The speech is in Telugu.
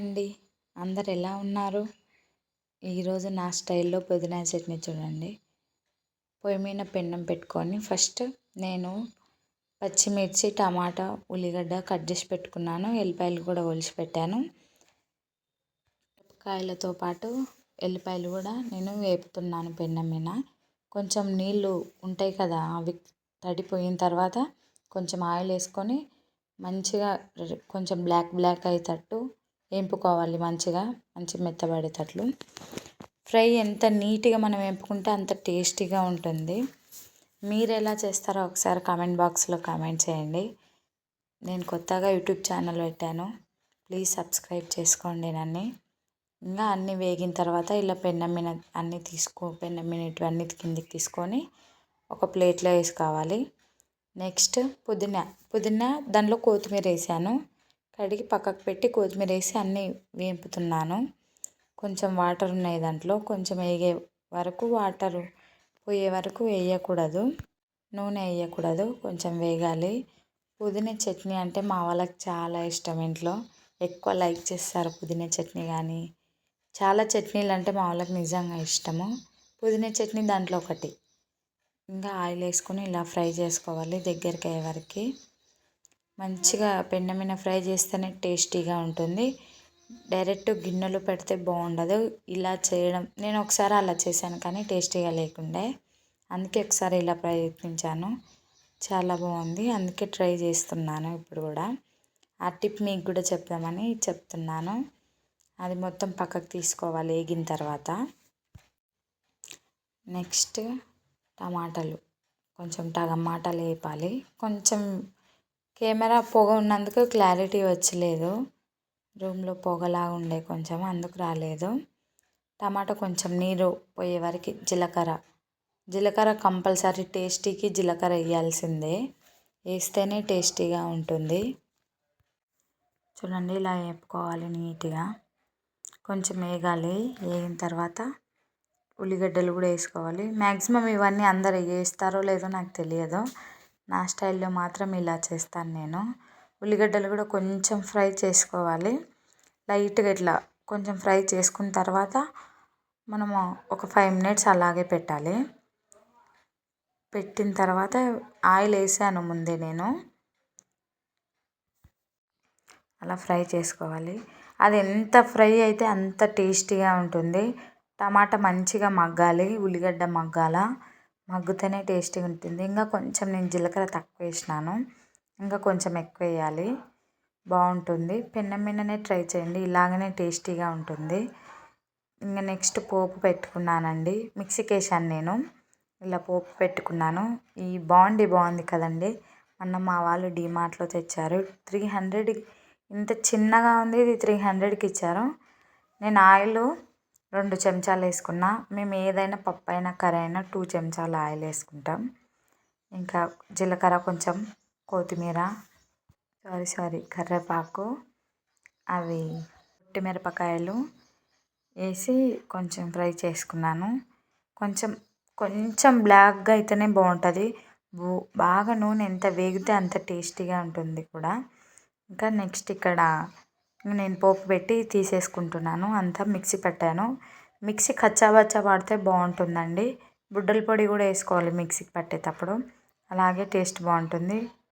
అండి. అందరు ఎలా ఉన్నారు? ఈరోజు నా స్టైల్లో పుదీనా చట్నీ చూడండి. పొయ్యి మీద పెన్నం పెట్టుకొని ఫస్ట్ నేను పచ్చిమిర్చి టమాటా ఉల్లిగడ్డ కట్ చేసి పెట్టుకున్నాను. ఎల్లిపాయలు కూడా ఒలిచి పెట్టాను. ఉప్పకాయలతో పాటు ఎల్లిపాయలు కూడా నేను వేపుతున్నాను పెన్నం మీద. కొంచెం నీళ్ళు ఉంటాయి కదా అవి తడిపోయిన తర్వాత కొంచెం ఆయిల్ వేసుకొని మంచిగా కొంచెం బ్లాక్ బ్లాక్ అయ్యేటట్టు వేపుకోవాలి మంచిగా మంచి మెత్తబడేటట్లు. ఫ్రై ఎంత నీట్గా మనం వేపుకుంటే అంత టేస్టీగా ఉంటుంది. మీరు ఎలా చేస్తారో ఒకసారి కామెంట్ బాక్స్లో కామెంట్ చేయండి. నేను కొత్తగా యూట్యూబ్ ఛానల్ పెట్టాను. ప్లీజ్ సబ్స్క్రైబ్ చేసుకోండి నన్ను. ఇంకా అన్నీ వేగిన తర్వాత ఇలా పెన్నం అన్నీ తీసుకో పెన్నం మీద కిందికి తీసుకొని ఒక ప్లేట్లో వేసుకోవాలి. నెక్స్ట్ పుదీనా పుదీనా దానిలో కొత్తిమీర వేసాను. కడిగి పక్కకు పెట్టి కొత్తిమీర వేసి అన్నీ వేపుతున్నాను. కొంచెం వాటర్ ఉన్నాయి దాంట్లో. కొంచెం వేగే వరకు వాటర్ పోయే వరకు వేయకూడదు. నూనె వేయకూడదు. కొంచెం వేగాలి. పుదీనా చట్నీ అంటే మా వాళ్ళకి చాలా ఇష్టం ఇంట్లో. ఎక్కువ లైక్ చేస్తారు పుదీనా చట్నీ కానీ. చాలా చట్నీలు అంటే మా వాళ్ళకి నిజంగా ఇష్టము. పుదీనా చట్నీ దాంట్లో ఒకటి. ఇంకా ఆయిల్ వేసుకొని ఇలా ఫ్రై చేసుకోవాలి దగ్గరికి అయ్యే వరకు. మంచిగా పెండ మీద ఫ్రై చేస్తేనే టేస్టీగా ఉంటుంది. డైరెక్ట్ గిన్నెలో పెడితే బాగుండదు. ఇలా చేయడం నేను ఒకసారి అలా చేశాను కానీ టేస్టీగా లేకుండే. అందుకే ఒకసారి ఇలా ప్రయత్నించాను. చాలా బాగుంది. అందుకే ట్రై చేస్తున్నాను ఇప్పుడు కూడా. ఆ టిప్ మీకు కూడా చెప్దామని చెప్తున్నాను. అది మొత్తం పక్కకు తీసుకోవాలి వేగిన తర్వాత. నెక్స్ట్ టమాటాలు. కొంచెం టమాటాలు వేపాలి. కొంచెం కెమెరా పొగ ఉన్నందుకు క్లారిటీ వచ్చలేదు. రూమ్లో పొగలాగా ఉండే కొంచెం అందుకు రాలేదు. టమాటా కొంచెం నీరు పోయే వరకు జీలకర్ర. జీలకర్ర కంపల్సరీ టేస్టీకి జీలకర్ర వేయాల్సిందే. వేస్తేనే టేస్టీగా ఉంటుంది. చూడండి ఇలా వేపుకోవాలి నీట్గా. కొంచెం వేగాలి. వేగిన తర్వాత ఉల్లిగడ్డలు కూడా వేసుకోవాలి. మ్యాక్సిమం ఇవన్నీ అందరు వేస్తారో లేదో నాకు తెలియదు. నా స్టైల్లో మాత్రం ఇలా చేస్తాను నేను. ఉల్లిగడ్డలు కూడా కొంచెం ఫ్రై చేసుకోవాలి. లైట్గా ఇట్లా కొంచెం ఫ్రై చేసుకున్న తర్వాత మనము ఒక ఫైవ్ మినిట్స్ అలాగే పెట్టాలి. పెట్టిన తర్వాత ఆయిల్ వేసాను ముందే నేను. అలా ఫ్రై చేసుకోవాలి. అది ఎంత ఫ్రై అయితే అంత టేస్టీగా ఉంటుంది. టమాటా మంచిగా మగ్గాలి ఉల్లిగడ్డ మగ్గాల? మగ్గుతేనే టేస్టీగా ఉంటుంది. ఇంకా కొంచెం నేను జీలకర్ర తక్కువ వేసినాను. ఇంకా కొంచెం ఎక్కువ వేయాలి. బాగుంటుంది. పెన్నం మీదనే ట్రై చేయండి. ఇలాగనే టేస్టీగా ఉంటుంది. ఇంకా నెక్స్ట్ పోపు పెట్టుకున్నానండి. మిక్సీకి వేసాను నేను. ఇలా పోపు పెట్టుకున్నాను. ఈ బాండి బాగుంది కదండి. మొన్న మా వాళ్ళు డీమార్ట్లో తెచ్చారు. త్రీ హండ్రెడ్ ఇంత చిన్నగా ఉంది. ఇది త్రీ హండ్రెడ్కి ఇచ్చారు. నేను ఆయిల్ రెండు చెంచాలు వేసుకున్న మేము ఏదైనా పప్పు అయినా కర్రీ అయినా టూ చెంచాలు ఆయిల్ వేసుకుంటాం. ఇంకా జీలకర్ర కొంచెం కొత్తిమీర సారీ సారీ కరివేపాకు అవి మిరపకాయలు వేసి కొంచెం ఫ్రై చేసుకున్నాను. కొంచెం కొంచెం బ్లాక్గా అయితేనే బాగుంటుంది. బాగా నూనె ఎంత వేగితే అంత టేస్టీగా ఉంటుంది కూడా. ఇంకా నెక్స్ట్ ఇక్కడ నేను పోపు పెట్టి తీసేసుకుంటున్నాను. అంతా మిక్సీ పెట్టాను. మిక్సీ కచ్చాబచ్చా వాడితే బాగుంటుందండి. బుడ్డల పొడి కూడా వేసుకోవాలి మిక్సీకి పట్టేటప్పుడు. అలాగే టేస్ట్ బాగుంటుంది.